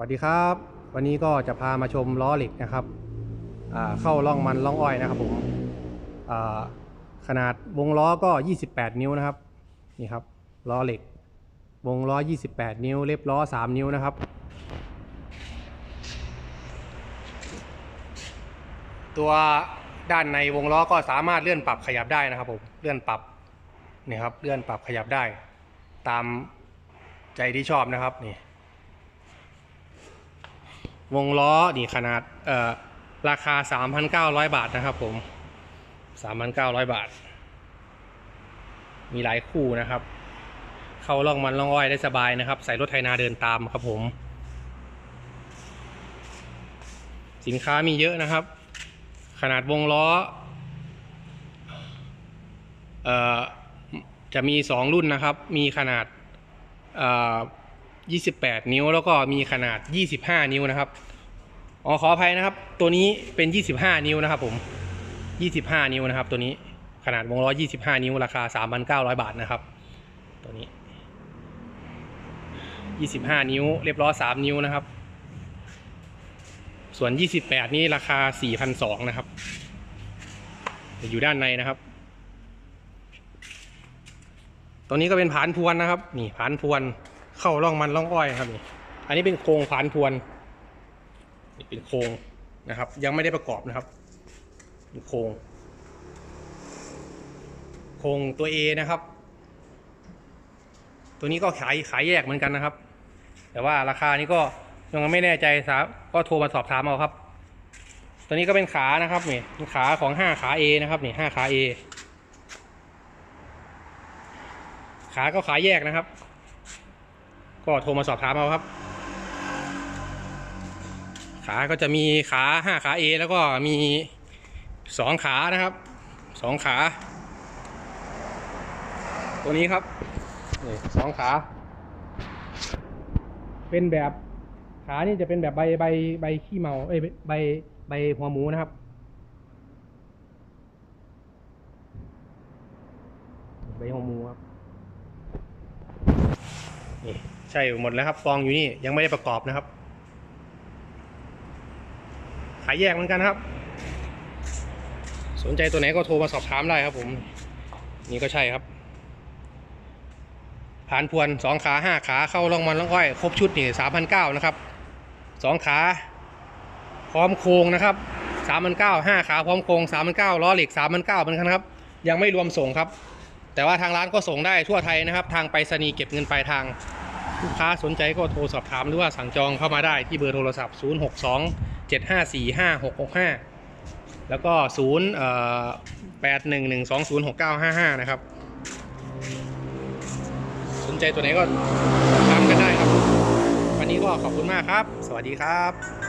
วัสดีครับ วันนี้ก็จะพามาชมล้อเหล็กนะครับเข้าร่องมันร่องอ้อยนะครับผมขนาดวงล้อก็ 28 นิ้วนะครับนี่ครับล้อเหล็ก วงล้อ 28 นิ้ว เล็บล้อ 3 นิ้วนะครับ ตัวด้านในวงล้อก็สามารถเลื่อนปรับขยับได้นะครับผมเลื่อนปรับนี่ครับเลื่อนปรับขยับได้ ตามใจที่ชอบนะครับนี่ วงล้อนี่ขนาดเอ่อราคา 3,900 บาทนะครับผม 3,900 บาท มีหลายคู่นะครับ เข้าล่องมันล่องอ้อยได้สบายนะครับ ใส่รถไถนาเดินตามครับผม สินค้ามีเยอะนะครับ ขนาดวงล้อจะมี 2 รุ่นนะครับ มีขนาด 28 นิ้ว แล้วก็มีขนาด 25 นิ้วนะครับอ๋อขออภัยนะครับ ตัวนี้เป็น 25 นิ้วนะครับผม 25 นิ้วนะครับ ตัวนี้ขนาดวงล้อ 25 นิ้ว ราคา 3,900 บาทนะครับ ตัวนี้ 25 นิ้ว เรียบร้อย3นิ้วนะครับ ส่วน 28 นี่ราคา 4,200 นะครับอยู่ด้านในนะครับ ตัวนี้ก็เป็นผานพวนนะครับ นี่ผานพวน เข้าร่องมันร่องอ้อยครับนี่อันนี้เป็นโครงผานพวนนี่เป็นโครงนะครับ ยังไม่ได้ประกอบนะครับเป็นโครงโครงตัว A นะครับ ตัวนี้ก็ขายขายแยกเหมือนกันนะครับ แต่ว่าราคานี้ก็ยังไม่แน่ใจสาก็โทรมาสอบถามเอาครับ ตัวนี้ก็เป็นขานะครับนี่เป็นขาของห้าขา A นะครับนี่ห้าขา A ขาก็ขายแยกนะครับ ก็โทรมาสอบถามเอาครับ ขาก็จะมีขาห้าขา A แล้วก็มีสองขานะครับสองขา ตัวนี้ครับนี่สองขา เป็นแบบขานี่จะเป็นแบบใบใบใบขี้เมาเอ้ยใบใบหัวหมูนะครับใบหัวหมูครับนี่ ใช่หมดแล้วครับกองอยู่นี่ยังไม่ได้ประกอบนะครับ ขายแยกเหมือนกันครับ สนใจตัวไหนก็โทรมาสอบถามได้ครับผม นี่ก็ใช่ครับ ผ่านพวนสองขาห้าขาเข้าลองมันล่องอ้อยครบชุดนี่สามพันเก้านะครับสองขาพร้อมโครงนะครับสามพันเก้าห้าขาพร้อมโครงสามพันเก้าล้อเหล็กสามพันเก้าเหมือนกันครับ ยังไม่รวมส่งครับแต่ว่าทางร้านก็ส่งได้ทั่วไทยนะครับ ทางไปรษณีย์เก็บเงินปลายทาง ลูกค้าสนใจก็โทรสอบถามหรือว่าสั่งจองเข้ามาได้ที่เบอร์โทรศัพท์ 0 6 2 7 5 4 5 6 6 5 แล้วก็ 0 8 1 1 2 0 6 9 5 5 นะครับ สนใจตัวไหนก็ถามกันได้ครับ วันนี้ก็ขอบคุณมากครับ สวัสดีครับ